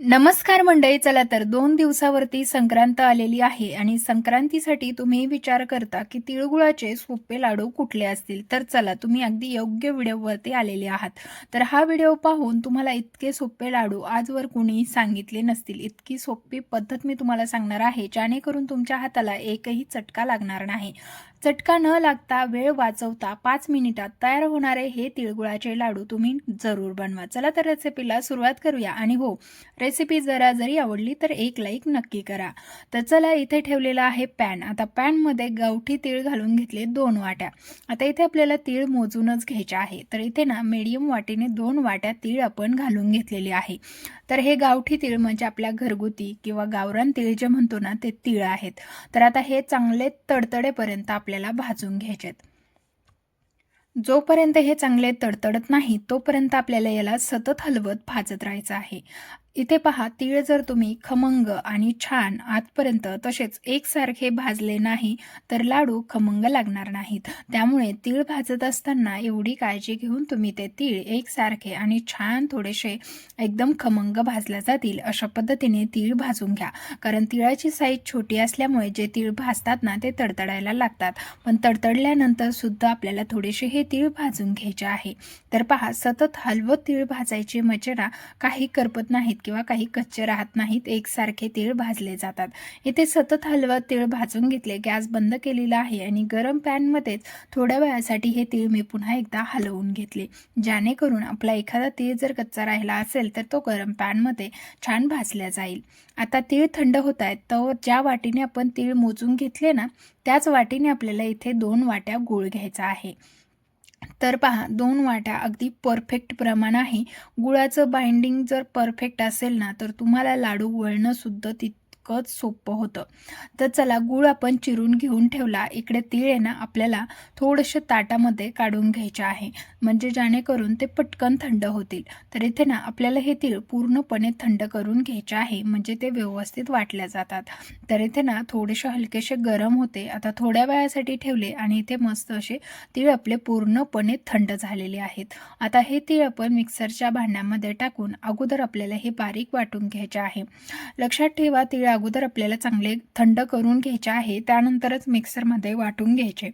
नमस्कार मंडळी चला तर दोन दिवसावरती संक्रांत आलेली आहे आणि संक्रांतीसाठी तुम्ही विचार करता की तिळगुळाचे सोपे लाडू कुठले असतील? तर चला तुम्ही अगदी योग्य व्हिडिओवरती आलेले आहात. तर हा व्हिडिओ पाहून तुम्हाला इतके सोपे लाडू आजवर कुणी सांगितले नसतील. इतकी सोपी पद्धत मी तुम्हाला सांगणार आहे जेणेकरून तुमच्या हाताला एकही चटका लागणार नाही. चटका न लागता वेळ वाचवता पाच मिनिटात तयार होणारे हे तिळगुळाचे लाडू तुम्ही जरूर बनवा. चला तर रेसिपीला सुरुवात करूया. आणि हो रेसिपी जरा जरी आवडली तर एक लाईक नक्की करा. तर चला इथे ठेवलेला आहे पॅन. आता पॅनमध्ये गावठी तीळ घालून घेतले दोन वाट्या. आता इथे आपल्याला तीळ मोजूनच घ्यायचे आहे. तर इथे ना मीडियम वाटीने दोन वाट्या तीळ आपण घालून घेतलेले आहे. तर हे गावठी तीळ म्हणजे आपल्या घरगुती किंवा गावरान तीळ जे म्हणतो ना ते तीळ आहेत. तर आता हे चांगले तडतडेपर्यंत आपल्याला भाजून घ्यायचेत. जोपर्यंत हे चांगले तडतडत नाही तोपर्यंत आपल्याला याला सतत हलवत भाजत राहायचं आहे. इथे पहा तीळ जर तुम्ही खमंग आणि छान आतपर्यंत तसेच एकसारखे भाजले नाही तर लाडू खमंग लागणार नाहीत. त्यामुळे तीळ भाजत असताना एवढी काळजी घेऊन तुम्ही ते तीळ एकसारखे आणि छान थोडेसे एकदम खमंग भाजल्या जातील अशा पद्धतीने तीळ भाजून घ्या. कारण तिळाची साईज छोटी असल्यामुळे जे तीळ भाजतात ना ते तडतडायला लागतात. पण तडतडल्यानंतर सुद्धा आपल्याला थोडेसे हे तीळ भाजून घ्यायचे आहे. तर पहा सतत हलवत तीळ भाजायची मचेरा काही करपत नाहीत. किंवा काही कच्चे राहत नाहीत एकसारखे तीळ भाजले जातात. इथे सतत हलवत तीळ भाजून घेतले गॅस बंद केलेला आहे आणि गरम पॅनमध्येच थोड्या वेळासाठी हे तीळ मी पुन्हा एकदा हलवून घेतले. जेणेकरून आपला एखादा तीळ जर कच्चा राहिला असेल तर तो गरम पॅनमध्ये छान भाजला जाईल. आता तीळ थंड होत आहेत तर ज्या वाटीने आपण तीळ मोजून घेतले ना त्याच वाटीने आपल्याला इथे दोन वाट्या गूळ घ्यायचा आहे. तर पहा दोन वाट्या अगदी परफेक्ट प्रमाण आहे. गुळाचं बाइंडिंग जर परफेक्ट असेल ना तर तुम्हाला लाडू वळणंसुद्धा तित इतकंच सोपं होतं. तर चला गूळ आपण चिरून घेऊन ठेवला. इकडे तीळ आहे ना आपल्याला थोडंसं ताटामध्ये काढून घ्यायचे आहे. म्हणजे जेणेकरून ते पटकन थंड होतील. तर इथे ना आपल्याला हे तीळ पूर्णपणे थंड करून घ्यायचे आहे. म्हणजे ते व्यवस्थित वाटल्या जातात. तर इथे ना थोडेसे हलकेसे गरम होते. आता थोड्या वेळासाठी ठेवले आणि इथे मस्त असे तीळ आपले पूर्णपणे थंड झालेले आहेत. आता हे तीळ आपण मिक्सरच्या भांड्यामध्ये टाकून अगोदर आपल्याला हे बारीक वाटून घ्यायचे आहे. लक्षात ठेवा तीळ अगोदर आपल्याला चांगले थंड करून घ्यायचे आहे त्यानंतरच मिक्सरमध्ये वाटून घ्यायचे.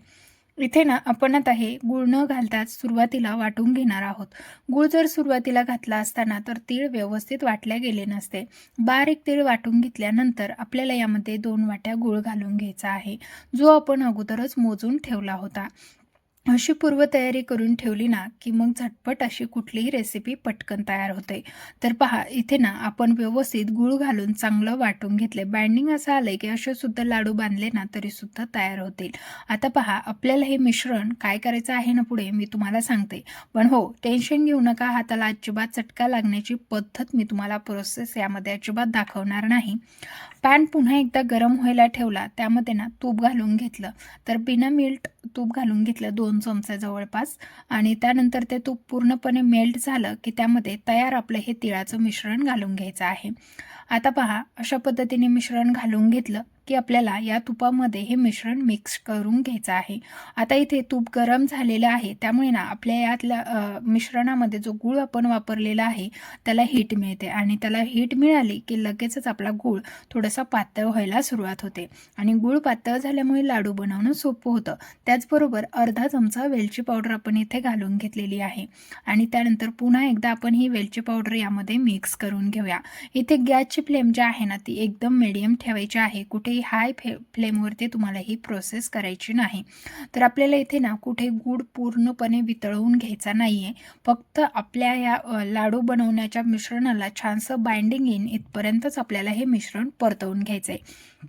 इथे ना आपण आता हे गुळ न घालताच सुरुवातीला वाटून घेणार आहोत. गुळ जर सुरुवातीला घातला असताना तर तीळ व्यवस्थित वाटल्या गेले नसते. बारीक तीळ वाटून घेतल्यानंतर आपल्याला यामध्ये दोन वाट्या गुळ घालून घ्यायचा आहे जो आपण अगोदरच मोजून ठेवला होता. अशी पूर्वतयारी करून ठेवली ना की मग झटपट अशी कुठलीही रेसिपी पटकन तयार होते. तर पहा इथे ना आपण व्यवस्थित गुळ घालून चांगलं वाटून घेतले. बाइंडिंग असं आलंय की असे सुद्धा लाडू बांधले ना तरी सुद्धा तयार होतील. आता पहा आपल्याला हे मिश्रण काय करायचं आहे ना पुढे मी तुम्हाला सांगते. पण हो टेन्शन घेऊ नका हाताला अजिबात चटका लागण्याची पद्धत मी तुम्हाला प्रोसेस यामध्ये अजिबात दाखवणार नाही. पॅन पुन्हा एकदा गरम व्हायला ठेवला त्यामध्ये ना तूप घालून घेतलं. तर बिना मिल्ट तूप घालून घेतलं दोन चमचे जवळपास. आणि त्यानंतर ते तूप पूर्णपणे मेल्ट झालं की त्यामध्ये तयार आपलं हे तिळाचं मिश्रण घालून घ्यायचं आहे. आता पहा अशा पद्धतीने मिश्रण घालून घेतलं. की आपल्याला या तुपामध्ये हे मिश्रण मिक्स करून घ्यायचं आहे. आता इथे तूप गरम झालेलं आहे. त्यामुळे ना आपल्या यातल्या मिश्रणामध्ये जो गूळ आपण वापरलेला आहे त्याला हीट मिळते. आणि त्याला हीट मिळाली की लगेचच आपला गूळ थोडासा पातळ व्हायला सुरुवात होते. आणि गूळ पातळ झाल्यामुळे लाडू बनवणं सोपं होतं. त्याचबरोबर अर्धा चमचा वेलची पावडर आपण इथे घालून घेतलेली आहे. आणि त्यानंतर पुन्हा एकदा आपण ही वेलची पावडर यामध्ये मिक्स करून घेऊया. इथे गॅसची फ्लेम जी आहे ना ती एकदम मिडियम ठेवायची आहे. कुठे कुठेही हाय फे फ्लेमवरती तुम्हाला ही प्रोसेस करायची नाही. तर आपल्याला इथे ना कुठे गूळ पूर्णपणे वितळवून घ्यायचा नाही आहे फक्त आपल्या या लाडू बनवण्याच्या मिश्रणाला छानसं बाइंडिंग येईन इथपर्यंतच आपल्याला हे मिश्रण परतवून घ्यायचं आहे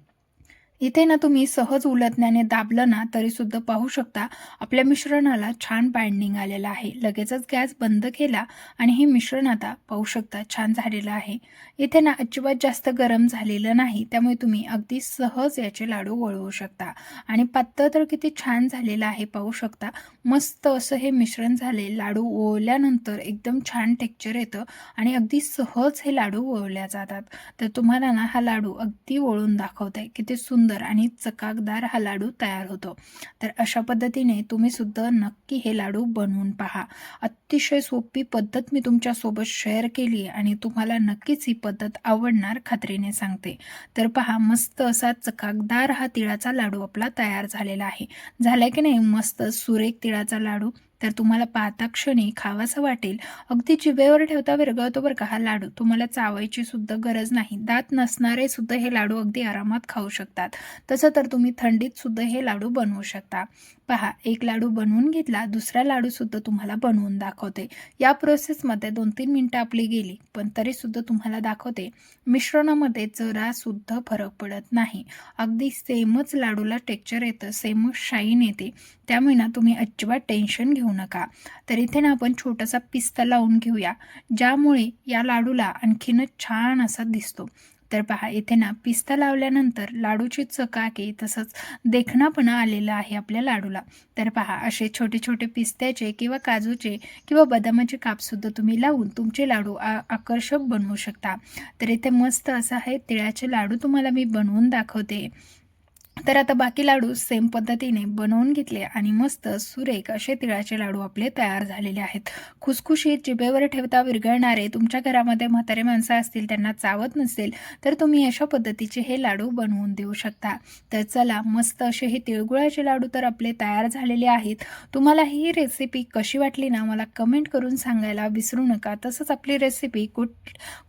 इथे ना तुम्ही सहज उलटण्याने दाबलं ना तरी सुद्धा पाहू शकता आपल्या मिश्रणाला छान बाइंडिंग आलेलं आहे. लगेचच गॅस बंद केला आणि हे मिश्रण आता पाहू शकता छान झालेलं आहे. इथे ना अजिबात जास्त गरम झालेलं नाही त्यामुळे तुम्ही अगदी सहज याचे लाडू वळवू शकता. आणि पातळ तर किती छान झालेलं आहे पाहू शकता. मस्त असं हे मिश्रण झाले लाडू ओवल्यानंतर एकदम छान टेक्चर येतं आणि अगदी सहज हे लाडू ओवल्या जातात. तर तुम्हाला ना हा लाडू अगदी वळून दाखवत आहे किती सुंदर सुंदर आणि चकाकदार हा लाडू तयार होतो. तर अशा पद्धतीने तुम्ही सुद्धा नक्की हे लाडू बनवून पहा. अतिशय सोपी पद्धत मी तुमच्यासोबत शेअर केली आणि तुम्हाला नक्कीच ही पद्धत आवडणार खात्रीने सांगते. तर पहा मस्त असा चकाकदार हा तिळाचा लाडू आपला तयार झालेला आहे. झाला की नाही? मस्त सुरेख तिळाचा लाडू. तर तुम्हाला पाहता क्षणी खावासा वाटेल. अगदी जिभेवर ठेवता विरगळतो बरं का हा लाडू. तुम्हाला चावायची सुद्धा गरज नाही. दात नसणारे सुद्धा हे लाडू अगदी आरामात खाऊ शकतात. तसं तर तुम्ही थंडीत सुद्धा हे लाडू बनवू शकता. पहा एक लाडू बनवून घेतला दुसरा लाडू सुद्धा तुम्हाला बनवून दाखवते. या प्रोसेसमध्ये दोन तीन मिनटं आपली गेली पण तरीसुद्धा तुम्हाला दाखवते मिश्रणामध्ये जरा सुद्धा फरक पडत नाही. अगदी सेमच लाडूला टेक्चर येतं सेमच शाईन येते. त्यामुळे ना तुम्ही अजिबात टेन्शन घेऊ नका. तर इथे ना आपण छोटासा पिस्ता लावून घेऊया. ज्यामुळे या लाडूला आणखीनच छान असा दिसतो. तर पहा इथे ना पिस्ता लावल्यानंतर लाडूची चकाकी तसंच देखणापणा आलेला आहे आपल्या लाडूला. तर पहा असे छोटे छोटे पिस्त्याचे किंवा काजूचे किंवा बदामाचे कापसुद्धा तुम्ही लावून तुमचे लाडू आ आकर्षक बनवू शकता. तर इथे मस्त असं आहे तिळाचे लाडू तुम्हाला मी बनवून दाखवते. तर आता बाकी लाडू सेम पद्धतीने बनवून घेतले आणि मस्त सुरेख असे तिळाचे लाडू आपले तयार झालेले आहेत. खुसखुशीत जिभेवर ठेवता विरघळणारे तुमच्या घरामध्ये म्हातारे माणसं असतील त्यांना चावत नसेल तर तुम्ही अशा पद्धतीचे हे लाडू बनवून देऊ शकता. तर चला मस्त असे हे तिळगुळाचे लाडू तर आपले तयार झालेले आहेत. तुम्हाला ही रेसिपी कशी वाटली ना मला कमेंट करून सांगायला विसरू नका. तसंच आपली रेसिपी कुठ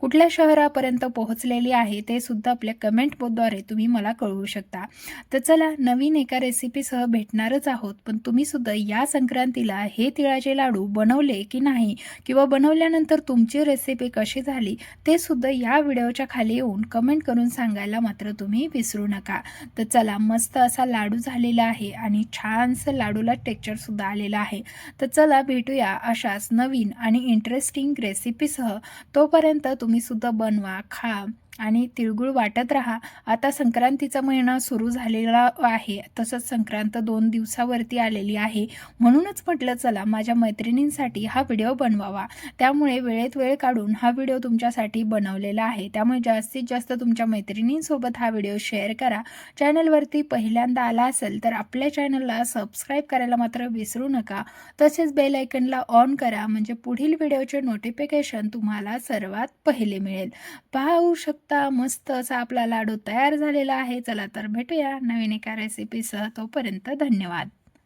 कुठल्या शहरापर्यंत पोहोचलेली आहे ते सुद्धा आपल्या कमेंटद्वारे तुम्ही मला कळवू शकता. तर चला नवीन एका रेसिपीसह भेटणारच आहोत. पण तुम्ही सुद्धा या संक्रांतीला हे तिळाचे लाडू बनवले की नाही? किंवा बनवल्यानंतर तुमची रेसिपी कशी झाली? ते सुद्धा या व्हिडिओच्या खाली येऊन कमेंट करून सांगायला मात्र तुम्ही विसरू नका. तर चला मस्त असा लाडू झालेला आहे आणि छानसं लाडूला टेक्चरसुद्धा आलेला आहे. तर चला भेटूया अशाच नवीन आणि इंटरेस्टिंग रेसिपीसह तोपर्यंत तुम्ही सुद्धा बनवा खा. आणि तिळगुळ वाटत राहा. आता संक्रांतीचा महिना सुरू झालेला आहे. तसंच संक्रांत दोन दिवसावरती आलेली आहे. म्हणूनच म्हटलं चला माझ्या मैत्रिणींसाठी हा व्हिडिओ बनवावा. त्यामुळे वेळेत वेळ काढून हा व्हिडिओ तुमच्यासाठी बनवलेला आहे. त्यामुळे जास्तीत जास्त तुमच्या मैत्रिणींसोबत हा व्हिडिओ शेअर करा. चॅनलवरती पहिल्यांदा आला असेल तर आपल्या चॅनलला सबस्क्राईब करायला मात्र विसरू नका. तसेच बेल आयकनला ऑन करा. म्हणजे पुढील व्हिडिओचे नोटिफिकेशन तुम्हाला सर्वात पहिले मिळेल. पाहू आता मस्त असा आपला लाडू तयार झालेला आहे. चला तर भेटूया नवीन एका रेसिपीसह तोपर्यंत धन्यवाद.